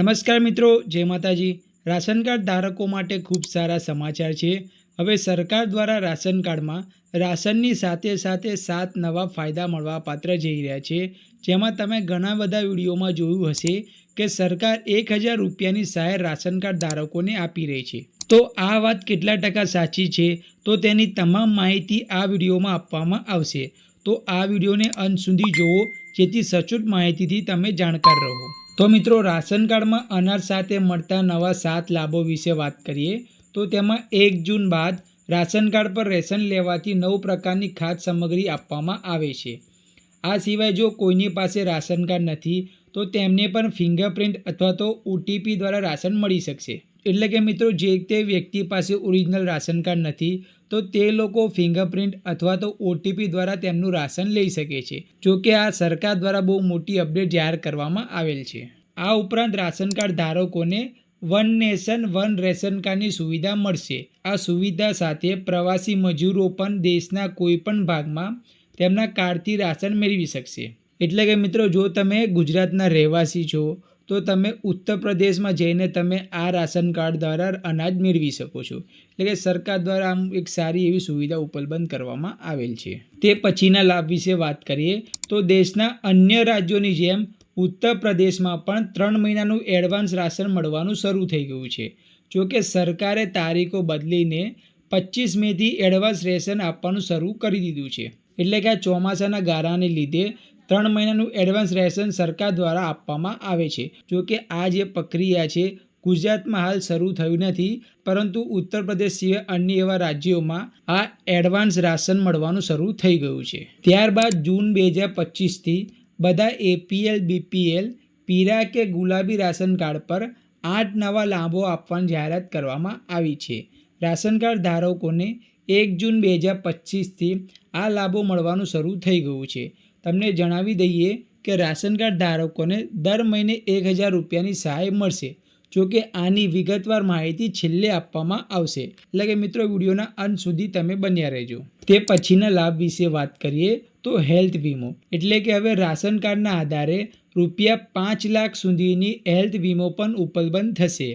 નમસ્કાર મિત્રો, જય માતાજી. રાશન કાર્ડ ધારકો માટે ખૂબ સારા સમાચાર છે. હવે સરકાર દ્વારા રાશન કાર્ડમાં રાશનની સાથે સાથે સાત નવા ફાયદા મળવા પાત્ર જઈ રહ્યા છે. જેમાં તમે ઘણા બધા વિડીયોમાં જોયું હશે કે સરકાર એક હજાર રૂપિયાની સહાય રાશન કાર્ડ ધારકોને આપી રહી છે. તો આ વાત કેટલા ટકા સાચી છે? તો તેની તમામ માહિતી આ વિડીયોમાં આપવામાં આવશે. તો આ વિડીયોને અંત સુધી જુઓ, જેથી સચોટ માહિતીથી તમે જાણકાર રહો. તો મિત્રો રાશન કાર્ડમાં અનાજ સાથે મળતા નવા સાત લાભો વિશે વાત કરીએ, તો તેમાં એક જૂન બાદ રાશન કાર્ડ પર રેશન લેવાથી નવ પ્રકારની ખાદ્ય સામગ્રી આપવામાં આવે છે. આ સિવાય જો કોઈની પાસે રાશન કાર્ડ નથી, તો તેમને પણ ફિંગરપ્રિન્ટ અથવા તો ઓટીપી દ્વારા રાશન મળી શકશે. એટલે કે મિત્રો, જે તે વ્યક્તિ પાસે ઓરિજિનલ રાશન કાર્ડ નથી, તો તે લોકો ફિંગરપ્રિન્ટ અથવા તો ઓટીપી દ્વારા તેમનું રાશન લઈ શકે છે. જો કે આ સરકાર દ્વારા બહુ મોટી અપડેટ જાહેર કરવામાં આવેલ છે. આ ઉપરાંત રાશન કાર્ડ ધારકોને વન નેશન વન રેશન કાર્ડની સુવિધા મળશે. આ સુવિધા સાથે પ્રવાસી મજૂરો પણ દેશના કોઈપણ ભાગમાં તેમના કાર્ડથી રાશન મેળવી શકશે. એટલે કે મિત્રો, જો તમે ગુજરાતના રહેવાસી છો તો તમે ઉત્તર પ્રદેશમાં જઈને તમે આ રાશન કાર્ડ દ્વારા અનાજ મેળવી શકો છો. એટલે કે સરકાર દ્વારા આમ એક સારી એવી સુવિધા ઉપલબ્ધ કરવામાં આવેલ છે. તે પછીના લાભ વિશે વાત કરીએ તો દેશના અન્ય રાજ્યોની જેમ ઉત્તર પ્રદેશમાં પણ ત્રણ મહિનાનું એડવાન્સ રાશન મળવાનું શરૂ થઈ ગયું છે. જોકે સરકારે તારીખો બદલીને પચીસ મેથી એડવાન્સ રેશન આપવાનું શરૂ કરી દીધું છે. એટલે કે આ ચોમાસાના ગારાને લીધે ત્રણ મહિનાનું એડવાન્સ રેશન સરકાર દ્વારા આપવામાં આવે છે. જો કે આ જે પ્રક્રિયા છે, ગુજરાતમાં હાલ શરૂ થયું નથી, પરંતુ ઉત્તર પ્રદેશ સિવાય અન્ય એવા રાજ્યોમાં આ એડવાન્સ રાશન મળવાનું શરૂ થઈ ગયું છે. ત્યારબાદ જૂન બે હજાર પચીસથી બધા એપીએલ બીપીએલ પીરા કે ગુલાબી રાશન કાર્ડ પર આઠ નવા લાભો આપવાની જાહેરાત કરવામાં આવી છે. રાશન કાર્ડ ધારકોને એક જૂન બે હજાર પચીસથી આ લાભો મળવાનું શરૂ થઈ ગયું છે. તમને જણાવી દઈએ કે રાશન કાર્ડ ધારકોને દર મહિને એક હજાર રૂપિયાની સહાય મળશે, જો કે આની વિગતવાર માહિતી છેલ્લે આપવામાં આવશે. એટલે કે મિત્રો વિડીયોના અંત સુધી તમે બન્યા રહેજો. તે પછીના લાભ વિશે વાત કરીએ તો હેલ્થ વીમો. એટલે કે હવે રાશન કાર્ડના આધારે રૂપિયા પાંચ લાખ સુધીની હેલ્થ વીમો પણ ઉપલબ્ધ થશે.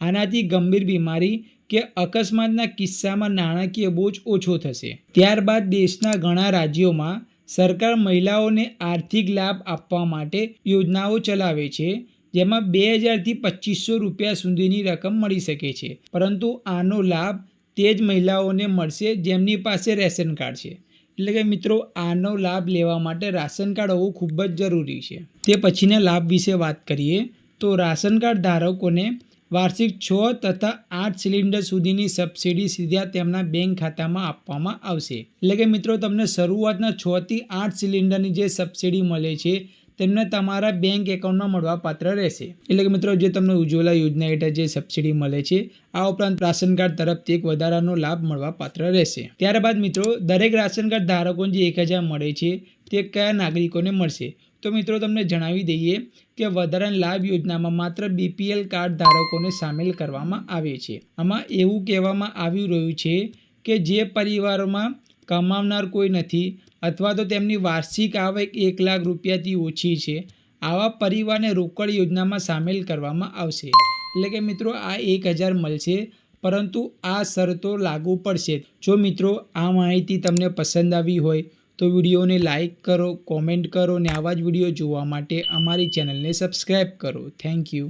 આનાથી ગંભીર બીમારી કે અકસ્માતના કિસ્સામાં નાણાકીય બોજ ઓછો થશે. ત્યારબાદ દેશના ઘણા રાજ્યોમાં સરકાર મહિલાઓને આર્થિક લાભ આપવા માટે યોજનાઓ ચલાવે છે, જેમાં બે હજારથી પચીસો રૂપિયા સુધીની રકમ મળી શકે છે. પરંતુ આનો લાભ તે જ મહિલાઓને મળશે જેમની પાસે રેશન કાર્ડ છે. એટલે કે મિત્રો, આનો લાભ લેવા માટે રાશન કાર્ડ હોવું ખૂબ જ જરૂરી છે. તે પછીના લાભ વિશે વાત કરીએ તો રાશન કાર્ડ ધારકોને વાર્ષિક છ તથા આઠ સિલિન્ડર સુધીની સબસિડી સીધા તેમના બેંક ખાતામાં આપવામાં આવશે. એટલે કે મિત્રો, તમને શરૂઆતના છ થી આઠ સિલિન્ડરની જે સબસિડી મળે છે તેમને તમારા બેંક એકાઉન્ટમાં મળવા પાત્ર રહેશે. એટલે કે મિત્રો, જે તમને ઉજ્જવલા યોજના હેઠળ જે સબસિડી મળે છે, આ ઉપરાંત રાશન કાર્ડ તરફથી એક વધારાનો લાભ મળવા પાત્ર રહેશે. ત્યારબાદ મિત્રો, દરેક રાશન કાર્ડ ધારકોને જે એક હજાર મળે છે, તે કયા નાગરિકોને મળશે? તો મિત્રો, તમને જણાવી દઈએ કે વધારાના લાભ યોજનામાં માત્ર બીપીએલ કાર્ડ ધારકોને સામેલ કરવામાં આવે છે. આમાં એવું કહેવામાં આવી રહ્યું છે કે જે પરિવારોમાં કમાવનાર કોઈ નથી અથવા તો તેમની વાર્ષિક આવક એક લાખ રૂપિયાથી ઓછી છે, આવા પરિવારને રોકડ યોજનામાં સામેલ કરવામાં આવશે. એટલે કે મિત્રો, આ એક હજાર મળશે, પરંતુ આ શરતો લાગુ પડશે. જો મિત્રો, આ માહિતી તમને પસંદ આવી હોય, તો વિડીયોને લાઇક કરો, કોમેન્ટ કરો અને આવા જ વીડિયો જોવા માટે અમારી ચેનલને સબસ્ક્રાઈબ કરો. Thank you.